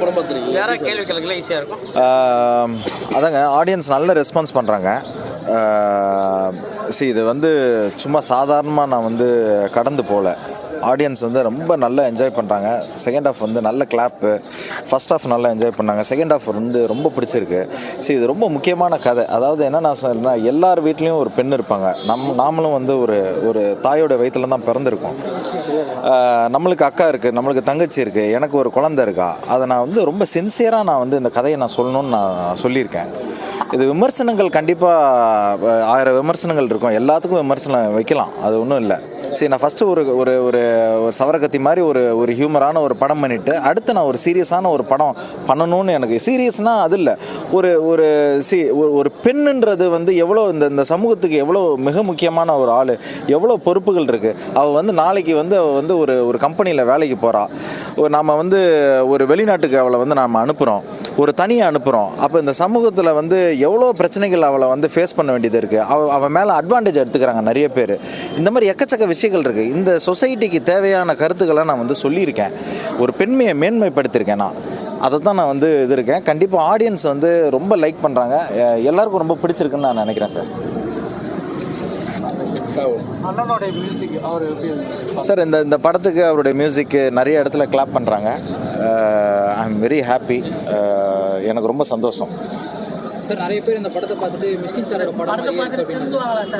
படம் பார்த்துருக்கீங்க வேற கேள்வி கேட்கல ஈஸியாக இருக்கும். அதாங்க ஆடியன்ஸ் நல்ல ரெஸ்பான்ஸ் பண்ணுறாங்க சி இது வந்து சும்மா சாதாரணமாக நான் வந்து கடந்து போகல ஆடியன்ஸ் வந்து ரொம்ப நல்லா என்ஜாய் பண்ணுறாங்க செகண்ட் ஹாஃப் வந்து நல்ல கிளாப்பு ஃபர்ஸ்ட் ஹாஃப் நல்லா என்ஜாய் பண்ணாங்க. செகண்ட் ஹாஃப் வந்து ரொம்ப பிடிச்சிருக்கு. சரி இது ரொம்ப முக்கியமான கதை. அதாவது என்ன நான் சொல்றேன்னா எல்லார் வீட்லேயும் ஒரு பெண் இருப்பாங்க. நம் நாமளும் வந்து ஒரு ஒரு தாயோட வயிற்றுல தான் பிறந்திருக்கோம். நம்மளுக்கு அக்கா இருக்குது நம்மளுக்கு தங்கச்சி இருக்குது எனக்கு ஒரு குழந்தை இருக்கா? அதை நான் வந்து ரொம்ப சின்சியராக நான் வந்து இந்த கதையை நான் சொல்லணும்னு நான் சொல்லியிருக்கேன். இது விமர்சனங்கள் கண்டிப்பாக ஆயிரம் விமர்சனங்கள் இருக்கும். எல்லாத்துக்கும் விமர்சனம் வைக்கலாம். அது ஒன்றும் இல்லை. சரி நான் ஃபஸ்ட்டு ஒரு ஒரு ஒரு ஒரு சவரக்கத்தி மாதிரி ஒரு ஒரு ஹியூமரான ஒரு படம் பண்ணிவிட்டு அடுத்து நான் ஒரு சீரியஸான ஒரு படம் பண்ணணும்னு எனக்கு சீரியஸ்னால் அது இல்லை. ஒரு ஒரு சி ஒரு ஒரு பெண்ணுன்றது வந்து எவ்வளோ இந்த இந்த சமூகத்துக்கு எவ்வளோ மிக முக்கியமான ஒரு ஆள். எவ்வளோ பொறுப்புகள் இருக்குது அவள் வந்து நாளைக்கு வந்து அவள் வந்து ஒரு ஒரு கம்பெனியில் வேலைக்கு போகிறாள் நாம் வந்து ஒரு வெளிநாட்டுக்கு அவளை வந்து நாம் அனுப்புகிறோம் ஒரு தனியாக அனுப்புகிறோம் அப்போ இந்த சமூகத்தில் வந்து எவ்வளோ பிரச்சனைகள் அவளை வந்து ஃபேஸ் பண்ண வேண்டியது இருக்குது அவ அவன் மேலே அட்வான்டேஜ் எடுத்துக்கிறாங்க நிறைய பேர். இந்த மாதிரி எக்கச்சக்க விஷயங்கள் இருக்குது இந்த சொசைட்டிக்கு தேவையான கருத்துக்களை நான் வந்து சொல்லியிருக்கேன். ஒரு பெண்மையை மேன்மைப்படுத்தியிருக்கேன் நான். அதை தான் நான் வந்து இது இருக்கேன் கண்டிப்பாக ஆடியன்ஸ் வந்து ரொம்ப லைக் பண்ணுறாங்க எல்லாருக்கும் ரொம்ப பிடிச்சிருக்குன்னு நான் நினைக்கிறேன் சார் சார் இந்த இந்த படத்துக்கு அவருடைய மியூசிக்கு நிறைய இடத்துல கிளாப் பண்ணுறாங்க ஐ எம் வெரி ஹாப்பி எனக்கு ரொம்ப சந்தோஷம். சார் நிறைய பேர் இந்த படத்தை பார்த்துட்டு மிஸ்கின் சாரோட படம்.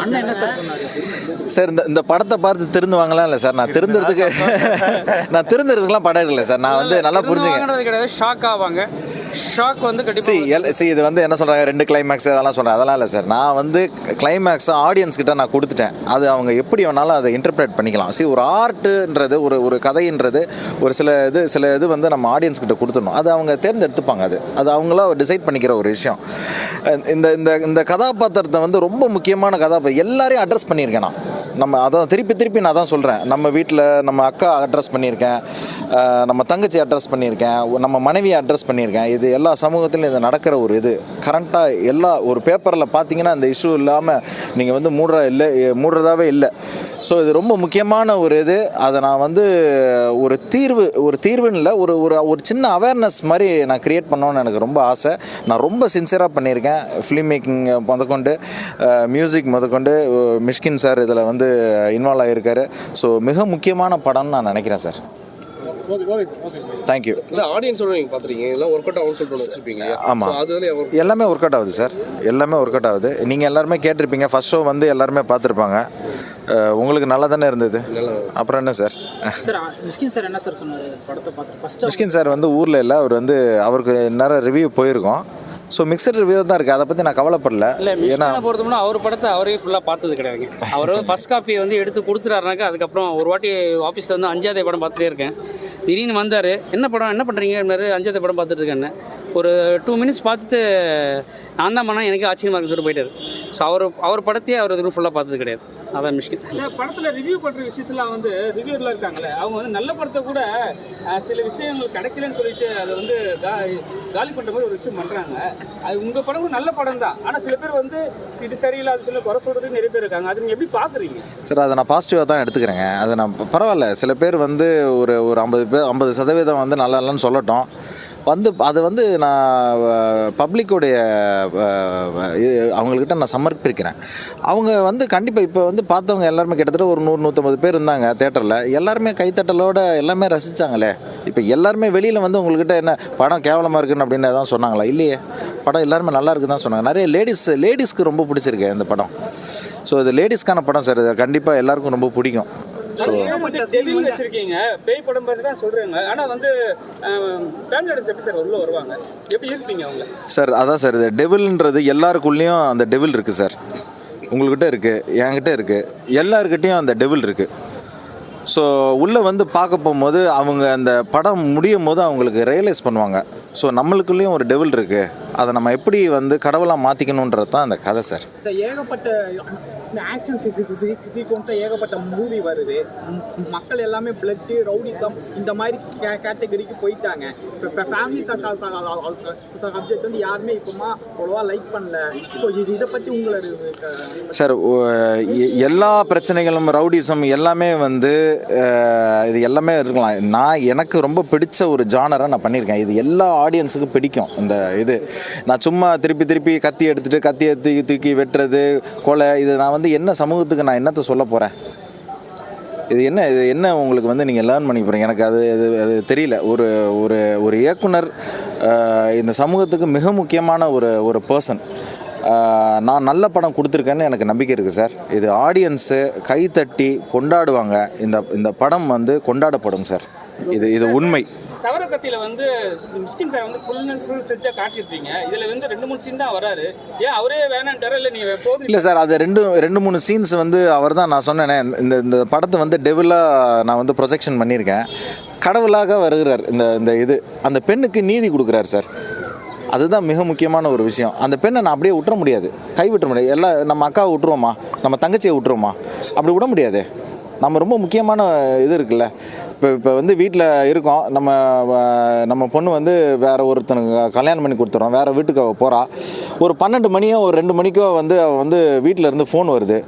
அண்ணன் என்ன சார் சொன்னாரு? சார் இந்த இந்த படத்தை பார்த்து திருந்துவாங்களாம் இல்லை சார்? நான் திருந்துறதுக்கு நான் திருந்துறதுக்குலாம் படம் இல்லை சார். நான் வந்து நல்லா புரிஞ்சுங்க ஷாக் ஆவாங்க. ஷாக் வந்து கண்டிப்பாக சி இது வந்து என்ன சொல்கிறாங்க ரெண்டு கிளைமேக்ஸ் அதெல்லாம் சொல்கிறேன் அதெல்லாம் இல்லை சார் நான் வந்து கிளைமேக்ஸை ஆடியன்ஸ் கிட்ட நான் கொடுத்துட்டேன். அது அவங்க எப்படி வேணாலும் அதை இன்டர்பிரேட் பண்ணிக்கலாம். சி ஒரு ஆர்ட்டுன்றது ஒரு ஒரு கதைன்றது ஒரு சில இது சில இது வந்து நம்ம ஆடியன்ஸ் கிட்ட கொடுத்துடணும். அது அவங்க தேர்ந்தெடுத்துப்பாங்க அது. அது அவங்களா டிசைட் பண்ணிக்கிற ஒரு விஷயம். இந்த இந்த இந்த கதாபாத்திரத்தை வந்து ரொம்ப முக்கியமான கதாபாத்திரம் எல்லாரையும் அட்ரஸ் பண்ணியிருக்கேன் நான். நம்ம அதான் திருப்பி திருப்பி நான் தான் சொல்கிறேன் நம்ம வீட்டில் நம்ம அக்கா அட்ரஸ் பண்ணியிருக்கேன். நம்ம தங்கச்சி அட்ரஸ் பண்ணியிருக்கேன். நம்ம மனைவியை அட்ரஸ் பண்ணியிருக்கேன். இது இது எல்லா சமூகத்திலும் இது நடக்கிற ஒரு இது. கரண்ட்டாக எல்லா ஒரு பேப்பரில் பார்த்தீங்கன்னா அந்த இஷ்யூ இல்லாமல் நீங்கள் வந்து மூடுற இல்லை மூடுறதாவே இல்லை. ஸோ இது ரொம்ப முக்கியமான ஒரு இது. அதை நான் வந்து ஒரு தீர்வு ஒரு தீர்வுன்னு இல்லை ஒரு ஒரு ஒரு சின்ன அவேர்னஸ் மாதிரி நான் க்ரியேட் பண்ணோன்னு எனக்கு ரொம்ப ஆசை. நான் ரொம்ப சின்சியராக பண்ணியிருக்கேன். ஃபிலிம் மேக்கிங் முதற்கொண்டு மியூசிக் முதற்கொண்டு மிஷ்கின் சார் இதில் வந்து இன்வால்வ் ஆகியிருக்காரு. ஸோ மிக முக்கியமான படம்னு நான் நினைக்கிறேன் சார். தேங்க்யூ இல்லை ஆடியன்ஸோட நீங்கள் பார்த்துருக்கீங்க இதெல்லாம் ஒர்க் அவுட் ஆகும்னு சொல்லிட்டு வச்சிருப்பீங்க. ஆமா. So, அதுல work- எல்லாமே ஒர்க் அவுட் ஆகுது சார் எல்லாமே ஒர்க் அவுட் ஆகுது. நீங்கள் எல்லாருமே கேட்டிருப்பீங்க. ஃபர்ஸ்ட் ஷோ வந்து எல்லாருமே பார்த்துருப்பாங்க உங்களுக்கு நல்லா தானே இருந்தது அப்புறம் என்ன சார் சார் மிஸ்கின் சார் என்ன சார் சொன்னார்? படத்தை பார்த்து ஃபர்ஸ்ட் மிஷ்கின் சார் வந்து ஊரில் இல்லை. அவர் வந்து அவருக்கு நேரம் ரிவ்யூ போயிருக்கோம். ஸோ மிக்சட் ரிவ்யூ தான் இருக்குது அதை பற்றி நான் கவலைப்படல. இல்லை ஏன்னா பொறுத்தோம்னா அவர் படத்தை அவரே ஃபுல்லாக பார்த்தது கிடையாதுங்க அவர் ஃபர்ஸ்ட் காப்பி வந்து எடுத்து கொடுத்துட்டாருனாக்கா அதுக்கப்புறம் ஒரு வாட்டி ஆஃபீஸில் வந்து அஞ்சாவது படம் பார்த்துட்டே இருக்கேன். திடீர்னு வந்தார். என்ன படம்? என்ன பண்ணுறீங்கன்னாரு அஞ்சாவது படம் பார்த்துட்டு இருக்கேன்னு ஒரு டூ மினிட்ஸ் பார்த்துட்டு நான் தான் பண்ணேன். எனக்கு ஆச்சரியமாக இருக்குன்னு சொல்லிட்டு போயிட்டார். ஸோ அவர் அவர் படத்தையே அவர் இது ஃபுல்லாக பார்த்தது கிடையாது. அதான் மிஷ்கின் இந்த படத்துல ரிவ்யூ பண்ற விஷயத்துல வந்து ரிவ்யூர்ல இருக்காங்களே அவங்க வந்து நல்ல படத்தை கூட சில விஷயங்கள் கிடைக்கலன்னு சொல்லிட்டு அதை வந்து காலி பண்ற மாதிரி ஒரு விஷயம் பண்றாங்க. அது உங்க படம் ஒரு நல்ல படம் தான். ஆனா சில பேர் வந்து இது சரியில்லை அது சில குறை சொல்றதுக்கு நிறைய பேர் இருக்காங்க. அது நீங்க எப்படி பாக்குறீங்க சார் அதை நான் பாசிட்டிவாக தான் எடுத்துக்கிறேங்க. அது நான் பரவாயில்ல. சில பேர் வந்து ஒரு ஒரு ஐம்பது பேர் ஐம்பது சதவீதம் வந்து நல்லா இல்லைன்னு சொல்லட்டும். வந்து அது வந்து நான் பப்ளிக்குடைய அவங்கக்கிட்ட நான் சமர்ப்பிக்கிறேன். அவங்க வந்து கண்டிப்பாக இப்போ வந்து பார்த்தவங்க எல்லாருமே கிட்டத்தட்ட ஒரு நூறு நூற்றம்பது பேர் இருந்தாங்க தேட்டரில். எல்லாருமே கைத்தட்டலோட எல்லாமே ரசித்தாங்களே இப்போ எல்லாருமே வெளியில் வந்து உங்கள்கிட்ட என்ன படம் கேவலமாக இருக்குன்னு அப்படின்னு தான் சொன்னாங்களா? இல்லையே. படம் எல்லாருமே நல்லா இருக்குது தான் சொன்னாங்க. நிறைய லேடிஸ் லேடிஸ்க்கு ரொம்ப பிடிச்சிருக்கு இந்த படம். ஸோ இது லேடிஸ்க்கான படம் சார். இது கண்டிப்பாக எல்லாருக்கும் ரொம்ப பிடிக்கும். ஸோ டெவில் வச்சிருக்கீங்க. பேய் படம் பார்த்து தான் சொல்றாங்க. ஆனா வந்து ஃபேமிலி ஆடியன்ஸ் எப்படி சார் உள்ள வருவாங்க. எப்படி இருப்பீங்க அவங்க சார் அதான் சார் இது டெவில்ன்றது எல்லாருக்குள்ளேயும் அந்த டெவில் இருக்குது சார். உங்கள்கிட்ட இருக்குது என்கிட்ட இருக்குது எல்லாருக்கிட்டேயும் அந்த டெவில் இருக்குது ஸோ உள்ளே வந்து பார்க்க போகும்போது அவங்க அந்த படம் முடியும் போது அவங்களுக்கு ரியலைஸ் பண்ணுவாங்க. ஸோ நம்மளுக்குள்ளேயும் ஒரு டெவில் இருக்குது அதை நம்ம எப்படி வந்து கடவுளாக மாற்றிக்கணுன்றது தான் அந்த கதை சார். சார் ஏகப்பட்ட இந்த ஆக்ஷன் சீக்வன்ஸாக ஏகப்பட்ட மூவி வருது. மக்கள் எல்லாமே பிளட்டு ரவுடிசம் இந்த மாதிரி கேட்டகரிக்கு போயிட்டாங்க. ஃபேமிலி சப்ஜெக்ட் வந்து யாருமே இப்போமா அவ்வளோவா லைக் பண்ணல. ஸோ இது இதை பற்றி உங்களை சார் எ- எல்லா பிரச்சனைகளும் ரவுடிசம் எல்லாமே வந்து இது எல்லாமே இருக்கலாம். நான் எனக்கு ரொம்ப பிடிச்ச ஒரு ஜானரை நான் பண்ணியிருக்கேன். இது எல்லா ஆடியன்ஸுக்கும் பிடிக்கும் இந்த இது. நான் சும்மா திருப்பி திருப்பி கத்தி எடுத்துகிட்டு கத்தி தூக்கி தூக்கி வெட்டுறது கொலை இது நான் வந்து வந்து என்ன சமூகத்துக்கு நான் என்னத்தை சொல்ல போகிறேன் இது என்ன இது என்ன உங்களுக்கு வந்து நீங்கள் லேர்ன் பண்ணி போகிறீங்க எனக்கு அது அது அது தெரியல. ஒரு ஒரு ஒரு இயக்குனர் இந்த சமூகத்துக்கு மிக முக்கியமான ஒரு ஒரு பர்சன் நான் நல்ல படம் கொடுத்துருக்கேன்னு எனக்கு நம்பிக்கை இருக்குது சார் இது ஆடியன்ஸு கைத்தட்டி கொண்டாடுவாங்க. இந்த இந்த படம் வந்து கொண்டாடப்படும் சார் இது இது உண்மை. சவரக்கத்தியில வந்து மிஸ்கின் சார் வந்து ஃபுல் அண்ட் ஃபுல் ஸ்ட்ரெச்சாக காட்டியிருப்பீங்க. இதில் வந்து ரெண்டு மூணு சீன் தான் வராரு. ஏன் அவரே வேணான்ட்டாரா? இல்லை நீங்கள் போதும் இல்லை சார் அது ரெண்டு ரெண்டு மூணு சீன்ஸ் வந்து அவர் தான் நான் சொன்னேனே. இந்த இந்த படத்தை வந்து டெவிலாக நான் வந்து ப்ரொஜெக்ஷன் பண்ணியிருக்கேன். கடவுளாக வருகிறார். இந்த இந்த இது அந்த பெண்ணுக்கு நீதி கொடுக்குறாரு சார். அதுதான் மிக முக்கியமான ஒரு விஷயம். அந்த பெண்ணை நான் அப்படியே விட்டுற முடியாது. கை விட்டுற முடியாது. எல்லாம் நம்ம அக்காவை விட்டுருவோமா நம்ம தங்கச்சியை விட்டுருவோமா அப்படி விட முடியாது. நம்ம ரொம்ப முக்கியமான இது இருக்குல்ல. இப்போ இப்போ வந்து வீட்டில் இருக்கோம். நம்ம நம்ம பொண்ணு வந்து வேறு ஒருத்தனுக்கு கல்யாணம் பண்ணி கொடுத்துறோம். வேறு வீட்டுக்கு அவள் போகிறா ஒரு பன்னெண்டு மணியோ ஒரு ரெண்டு மணிக்கோ வந்து அவள் வந்து வீட்டில் இருந்து ஃபோன் வருது.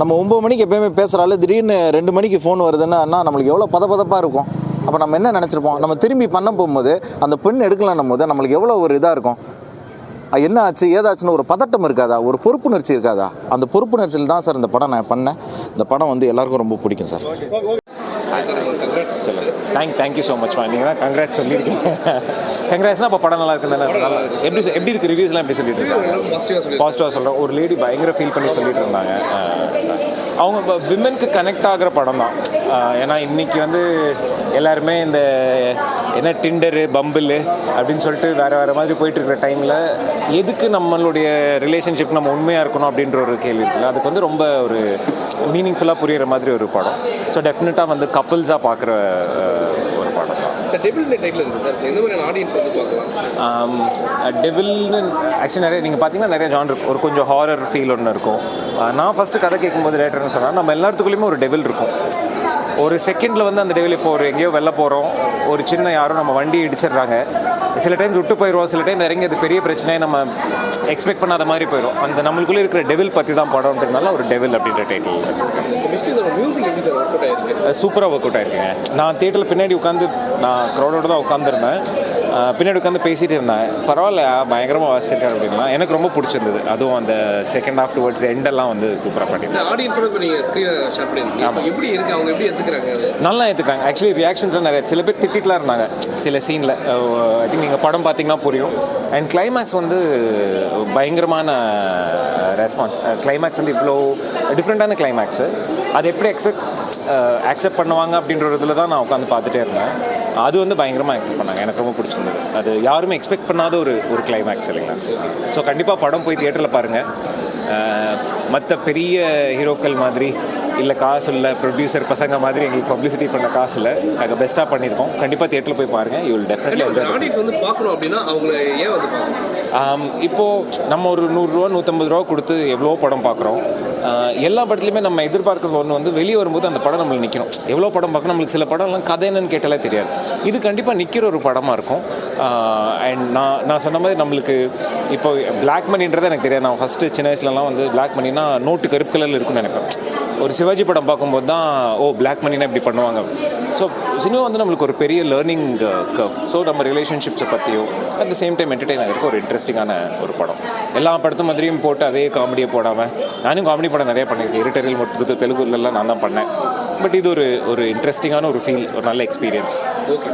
நம்ம ஒம்பது மணிக்கு எப்பயுமே பேசுகிறாள் திடீர்னு ரெண்டு மணிக்கு ஃபோன் வருதுன்னா நம்மளுக்கு எவ்வளோ பதபதப்பாக இருக்கும். அப்போ நம்ம என்ன நினச்சிருப்போம்? நம்ம திரும்பி பண்ண போகும்போது அந்த பெண் எடுக்கலன்னும் போது நம்மளுக்கு எவ்வளோ ஒரு இதாக இருக்கும். என்ன ஆச்சு? ஏதாச்சுன்னு ஒரு பதட்டம் இருக்காதா? ஒரு பொறுப்புணர்ச்சி இருக்காதா? அந்த பொறுப்புணர்ச்சியில் தான் சார் இந்த படம் நான் பண்ணேன். இந்த படம் வந்து எல்லாருக்கும் ரொம்ப பிடிக்கும் sir. Thank thank you so much நீங்கள் தான் கங்க்ராட்ஸ் சொல்லியிருக்கீங்க. கங்க்ராட்ஸ்னா அப்போ படம் நல்லா தானே எப்படி எப்படி இருக்கு ரிவ்யூஸ்லாம் எப்படி சொல்லிட்டு இருக்காங்க பாசிட்டிவாக சொல்கிறேன் ஒரு லேடி பயங்கர ஃபீல் பண்ணி சொல்லிட்டு இருந்தாங்க. அவங்க அவங்க விமனுக்கு கனெக்ட் ஆகிற படம் தான். ஏன்னா இன்றைக்கி வந்து எல்லாருமே இந்த என்ன டிண்டரு பம்பிள் அப்படின்னு சொல்லிட்டு வேறு வேறு மாதிரி போயிட்டுருக்கிற டைமில் எதுக்கு நம்மளுடைய ரிலேஷன்ஷிப் நம்ம உண்மையாக இருக்கணும் அப்படின்ற ஒரு கேள்வி இருக்குல்ல. அதுக்கு வந்து ரொம்ப ஒரு மீனிங்ஃபுல்லாக புரிகிற மாதிரி ஒரு படம். ஸோ டெஃபினட்டாக வந்து கப்புள்ஸாக பார்க்குற சார் டெபிள் டைட்டில் இருக்குது சார். எந்த மாதிரியான ஆடியன்ஸ் வந்து பார்க்கலாம்? டெவில்னு ஆக்சுவலி நிறைய நீங்கள் பார்த்தீங்கன்னா நிறைய ஜான் இருக்கும் ஒரு கொஞ்சம் ஹாரர் ஃபீல் ஒன்று இருக்கும். நான் ஃபஸ்ட்டு கதை கேட்கும்போது லேட்டர்னு சொன்னால் நம்ம எல்லாத்துக்குள்ளேயுமே ஒரு டெவில் இருக்கும். ஒரு செகண்டில் வந்து அந்த டெவில் இப்போ ஒரு எங்கேயோ வெளில போகிறோம் ஒரு சின்ன யாரும் நம்ம வண்டி இடிச்சிடுறாங்க. சில டைம் விட்டு போயிடுவோம் சில டைம் இறங்கி அது பெரிய பிரச்சனையை நம்ம எக்ஸ்பெக்ட் பண்ணாத மாதிரி போயிடும் அந்த நம்மளுக்குள்ளே இருக்கிற டெவில் பற்றி தான் படம்ன்றதுனால ஒரு டெவில் அப்படின்ற டைட்டில் சூப்பராக ஒர்க் அவுட் ஆயிருக்குங்க நான் தேட்டரில் பின்னாடி உட்காந்து நான் க்ரௌடோட தான் உட்காந்துருந்தேன் பின்னாடி உட்காந்து பேசிகிட்டு இருந்தேன் பரவாயில்ல பயங்கரமாக வாசிச்சிருக்காரு அப்படின்னா எனக்கு ரொம்ப பிடிச்சிருந்தது. அதுவும் அந்த செகண்ட் ஹாஃப் டுவர்ட்ஸ் எண்டெல்லாம் வந்து சூப்பராக அது நல்லா ஏற்றுக்காங்க ஆக்சுவலி ரியாக்ஷன்ஸ்லாம் நிறைய. சில பேர் திட்டிட்டுலாம் இருந்தாங்க. சில சீனில் ஐ திங்க் நீங்கள் படம் பார்த்தீங்கன்னா புரியும். அண்ட் கிளைமேக்ஸ் வந்து பயங்கரமான ரெஸ்பான்ஸ் கிளைமேக்ஸ் வந்து இவ்வளோ டிஃப்ரெண்ட்டான கிளைமேக்ஸு அது எப்படி எக்ஸ்பெக்ட் அக்செப்ட் பண்ணுவாங்க அப்படின்ற இதில் தான் நான் உட்காந்து பார்த்துட்டே இருந்தேன். அது வந்து பயங்கரமாக அக்செப்ட் பண்ணாங்க. எனக்கு ரொம்ப பிடிச்சிருந்தது. அது யாருமே எக்ஸ்பெக்ட் பண்ணாத ஒரு ஒரு கிளைமேக்ஸ் இல்லைங்களா? ஸோ கண்டிப்பாக படம் போய் தியேட்டரில் பாருங்கள் மற்ற பெரிய ஹீரோக்கள் மாதிரி இல்லை காசு இல்லை ப்ரொடியூசர் பசங்க மாதிரி எங்களுக்கு பப்ளிசிட்டி பண்ண காசு இல்லை நாங்கள் பெஸ்ட்டாக பண்ணியிருக்கோம் கண்டிப்பாக தியேட்டரில் போய் பாருங்கள் யூ வில் டெஃபினெட்லி வந்து பார்க்கணும் அப்படின்னா அவங்கள ஏன் வந்து பார்க்கணும்? ஆம், இப்போ நம்ம ஒரு நூறுரூவா நூற்றம்பது ரூபா கொடுத்து எவ்வளோ படம் பார்க்குறோம். எல்லா படத்துலையுமே நம்ம எதிர்பார்க்குறது ஒன்று வந்து வெளியே வரும்போது அந்த படம் நம்மளுக்கு நிற்கணும் எவ்வளோ படம் பார்க்கணும்? நம்மளுக்கு சில படம்லாம் கதை என்னன்னு கேட்டாலே தெரியாது. இது கண்டிப்பாக நிற்கிற ஒரு படமாக இருக்கும். அண்ட் நான் நான் சொன்ன மாதிரி நம்மளுக்கு இப்போ பிளாக் மணின்றது எனக்கு தெரியாது. நான் ஃபஸ்ட்டு சின்ன வயசுலலாம் வந்து பிளாக் மணினா நோட்டு கருப்பு கலரில் இருக்கும்னு நினைப்பேன். ஒரு சிவாஜி படம் பார்க்கும்போது தான் ஓ பிளாக் மணினா இப்படி பண்ணுவாங்க. ஸோ சினிமா வந்து நம்மளுக்கு ஒரு பெரிய லேர்னிங் கவ் ஸோ நம்ம ரிலேஷன்ஷிப்ஸை பற்றியோ at the same time entertain ஆகிறதுக்கு ஒரு இன்ட்ரெஸ்டிங்கான ஒரு படம். எல்லா படத்து மாதிரியும் போட்டு அதே காமெடியை போடாமல் நானும் காமெடி படம் நிறைய பண்ணியிருக்கேன். இருட்டரில் மட்டும் தெலுங்குலலாம் நான் தான் பண்ணேன். பட் இது ஒரு ஒரு இன்ட்ரெஸ்டிங்கான ஒரு ஃபீல் ஒரு நல்ல எக்ஸ்பீரியன்ஸ் ஓகே